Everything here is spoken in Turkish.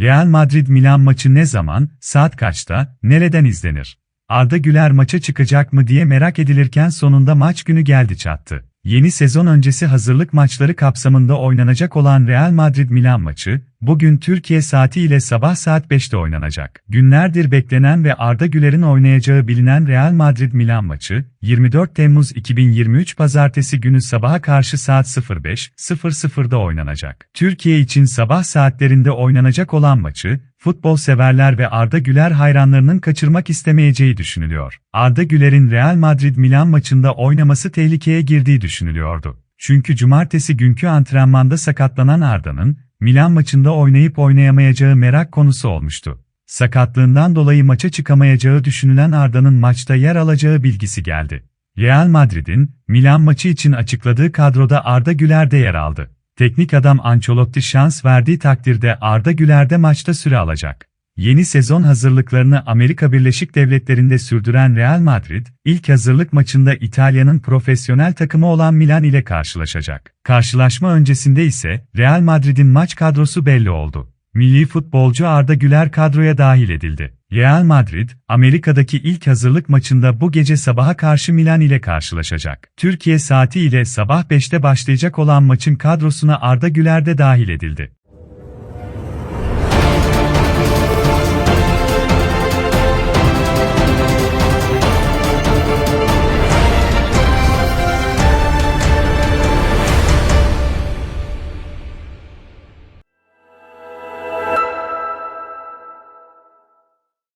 Real Madrid-Milan maçı ne zaman, saat kaçta, nereden izlenir? Arda Güler maça çıkacak mı diye merak edilirken sonunda maç günü geldi çattı. Yeni sezon öncesi hazırlık maçları kapsamında oynanacak olan Real Madrid-Milan maçı, bugün Türkiye saati ile sabah saat 5'te oynanacak. Günlerdir beklenen ve Arda Güler'in oynayacağı bilinen Real Madrid-Milan maçı, 24 Temmuz 2023 Pazartesi günü sabaha karşı saat 05.00'da oynanacak. Türkiye için sabah saatlerinde oynanacak olan maçı, futbol severler ve Arda Güler hayranlarının kaçırmak istemeyeceği düşünülüyor. Arda Güler'in Real Madrid-Milan maçında oynaması tehlikeye girdiği düşünülüyordu. Çünkü cumartesi günkü antrenmanda sakatlanan Arda'nın, Milan maçında oynayıp oynayamayacağı merak konusu olmuştu. Sakatlığından dolayı maça çıkamayacağı düşünülen Arda'nın maçta yer alacağı bilgisi geldi. Real Madrid'in, Milan maçı için açıkladığı kadroda Arda Güler de yer aldı. Teknik adam Ancelotti şans verdiği takdirde Arda Güler de maçta süre alacak. Yeni sezon hazırlıklarını Amerika Birleşik Devletleri'nde sürdüren Real Madrid, ilk hazırlık maçında İtalya'nın profesyonel takımı olan Milan ile karşılaşacak. Karşılaşma öncesinde ise Real Madrid'in maç kadrosu belli oldu. Milli futbolcu Arda Güler kadroya dahil edildi. Real Madrid, Amerika'daki ilk hazırlık maçında bu gece sabaha karşı Milan ile karşılaşacak. Türkiye saati ile sabah 5'te başlayacak olan maçın kadrosuna Arda Güler de dahil edildi.